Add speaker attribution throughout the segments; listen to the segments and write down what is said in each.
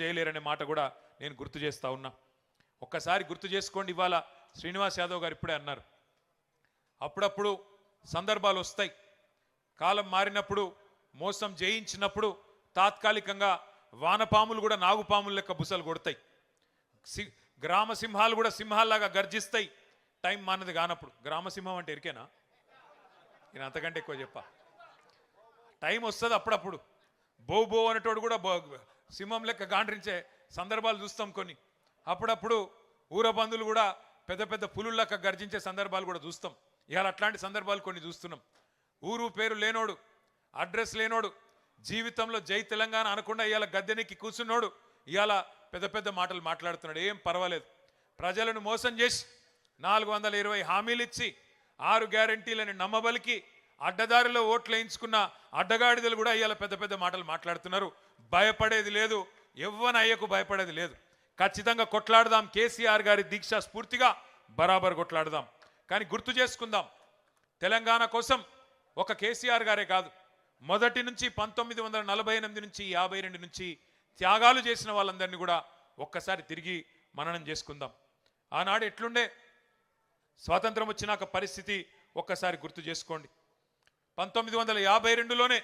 Speaker 1: చేయలేరనే మాట కూడా నేను గుర్తు చేస్తా ఉన్నా. ఒక్కసారి గుర్తు చేసుకోండి ఇవాళ శ్రీనివాస్ యాదవ్ గారు ఇప్పుడే అన్నారు. అప్పుడప్పుడు సందర్భాలు వస్తాయి. కాలం మారినప్పుడు మోసం జయించినప్పుడు తాత్కాలికంగా వానపాములు కూడా నాగుపాములు లెక్క బుసలు కొడతాయి. సి గ్రామ సింహాలు కూడా సింహాల్లాగా గర్జిస్తాయి. టైం మానది కానప్పుడు. గ్రామ సింహం అంటే ఎరికేనా? నేను అంతకంటే ఎక్కువ చెప్పా. టైం వస్తుంది అప్పుడప్పుడు. బో బో అనేటోడు కూడా సింహం లెక్క గాండ్రించే సందర్భాలు చూస్తాం కొన్ని. అప్పుడప్పుడు ఊర బంధువులు కూడా పెద్ద పెద్ద పులుల గర్జించే సందర్భాలు కూడా చూస్తాం. ఇవాళ అట్లాంటి సందర్భాలు కొన్ని చూస్తున్నాం. ఊరు పేరు లేనోడు అడ్రస్ లేనోడు జీవితంలో జై తెలంగాణ అనకుండా ఇవాళ గద్దెనెక్కి కూర్చున్నోడు ఇవాళ పెద్ద పెద్ద మాటలు మాట్లాడుతున్నాడు. ఏం పర్వాలేదు. ప్రజలను మోసం చేసి నాలుగు వందల ఇరవై హామీలు ఇచ్చి ఆరు గ్యారంటీలను నమ్మబలికి అడ్డదారిలో ఓట్లు వేయించుకున్న అడ్డగాడిదలు కూడా ఇవాళ పెద్ద పెద్ద మాటలు మాట్లాడుతున్నారు. భయపడేది లేదు. ఎవ్వన అయ్యకు భయపడేది లేదు. ఖచ్చితంగా కొట్లాడదాం. కేసీఆర్ గారి దీక్ష స్ఫూర్తిగా బరాబర్ కొట్లాడదాం. కానీ గుర్తు చేసుకుందాం. తెలంగాణ కోసం ఒక కేసీఆర్ గారే కాదు. మొదటి నుంచి పంతొమ్మిది వందల నలభై ఎనిమిది నుంచి యాభై రెండు నుంచి త్యాగాలు చేసిన వాళ్ళందరినీ కూడా ఒక్కసారి తిరిగి మననం చేసుకుందాం. ఆనాడు ఎట్లుండే? స్వాతంత్రం వచ్చినాక పరిస్థితి ఒక్కసారి గుర్తు చేసుకోండి. పంతొమ్మిది వందల యాభై రెండులోనే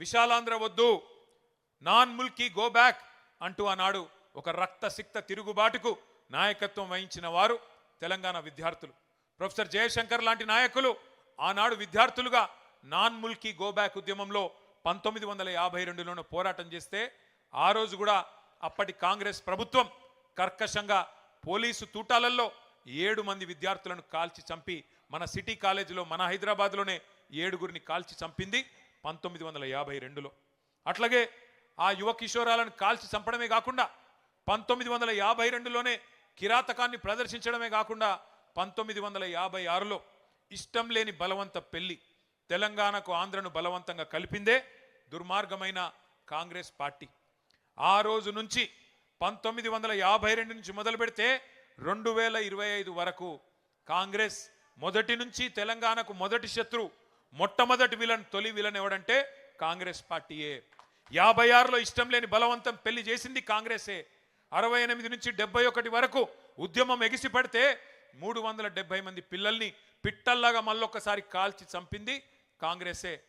Speaker 1: విశాలాంధ్ర వద్దు నాన్ ముల్కీ గో బ్యాక్ అంటూ ఆనాడు ఒక రక్తసిక్త తిరుగుబాటుకు నాయకత్వం వహించిన వారు తెలంగాణ విద్యార్థులు. ప్రొఫెసర్ జయశంకర్ లాంటి నాయకులు ఆనాడు విద్యార్థులుగా నాన్ ముల్కీ గో బ్యాక్ ఉద్యమంలో పంతొమ్మిది వందల యాభై రెండులోనే పోరాటం చేస్తే ఆ రోజు కూడా అప్పటి కాంగ్రెస్ ప్రభుత్వం కర్కశంగా పోలీసు తూటాలల్లో ఏడు మంది విద్యార్థులను కాల్చి చంపి మన సిటీ కాలేజీలో మన హైదరాబాద్లోనే ఏడుగురిని కాల్చి చంపింది పంతొమ్మిది వందల యాభై రెండులో. అట్లాగే ఆ యువ కిషోరాలను కాల్చి చంపడమే కాకుండా పంతొమ్మిది వందల యాభై రెండులోనే కిరాతకాన్ని ప్రదర్శించడమే కాకుండా పంతొమ్మిది వందల యాభై ఆరులో ఇష్టం లేని బలవంత పెళ్ళి తెలంగాణకు ఆంధ్రను బలవంతంగా కలిపిందే దుర్మార్గమైన కాంగ్రెస్ పార్టీ. ఆ రోజు నుంచి పంతొమ్మిది వందల యాభై రెండు నుంచి మొదలు పెడితే రెండు వేల ఇరవై ఐదు వరకు కాంగ్రెస్ మొదటి నుంచి తెలంగాణకు మొదటి శత్రు మొట్టమొదటి విలన్ తొలి విలన్ ఎవడంటే కాంగ్రెస్ పార్టీయే. యాభై ఆరులో ఇష్టం లేని బలవంతం పెళ్ళి చేసింది కాంగ్రెసే. అరవై ఎనిమిది నుంచి డెబ్బై ఒకటి వరకు ఉద్యమం ఎగిసి పడితే మూడు వందల డెబ్బై మంది పిల్లల్ని పిట్టల్లాగా మళ్ళొక్కసారి కాల్చి చంపింది కాంగ్రెసే.